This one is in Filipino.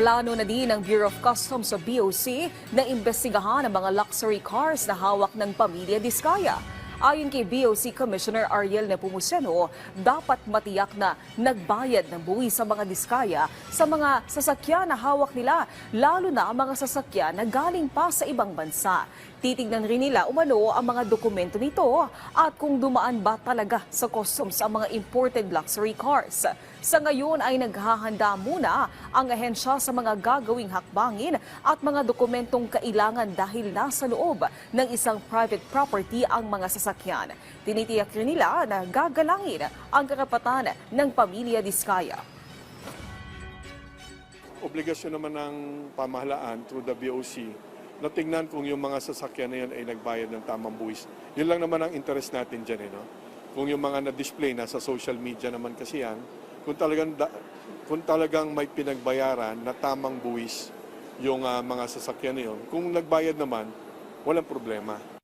Plano na din ng Bureau of Customs o BOC na imbestigahan ang mga luxury cars na hawak ng pamilya Diskaya. Ayon kay BOC Commissioner Ariel Nepomuceno, dapat matiyak na nagbayad ng buwi sa mga diskaya sa mga sasakyan na hawak nila, lalo na ang mga sasakyan na galing pa sa ibang bansa. Titignan rin nila umano ang mga dokumento nito at kung dumaan ba talaga sa customs ang mga imported luxury cars. Sa ngayon ay naghahanda muna ang ahensya sa mga gagawing hakbangin at mga dokumentong kailangan dahil nasa loob ng isang private property ang mga sasakyan. Tinitiyak rin nila na gagalangin ang karapatan ng pamilya Diskaya. obligasyon naman ng pamahalaan through the BOC na tingnan kung yung mga sasakyan na yun ay nagbayad ng tamang buwis. Yun lang naman ang interest natin dyan. Eh, no? Kung yung mga na-display na sa social media naman kasi yan, kung talagang, da- kung talagang may pinagbayaran na tamang buwis yung ah, mga sasakyan na yun, kung nagbayad naman, walang problema.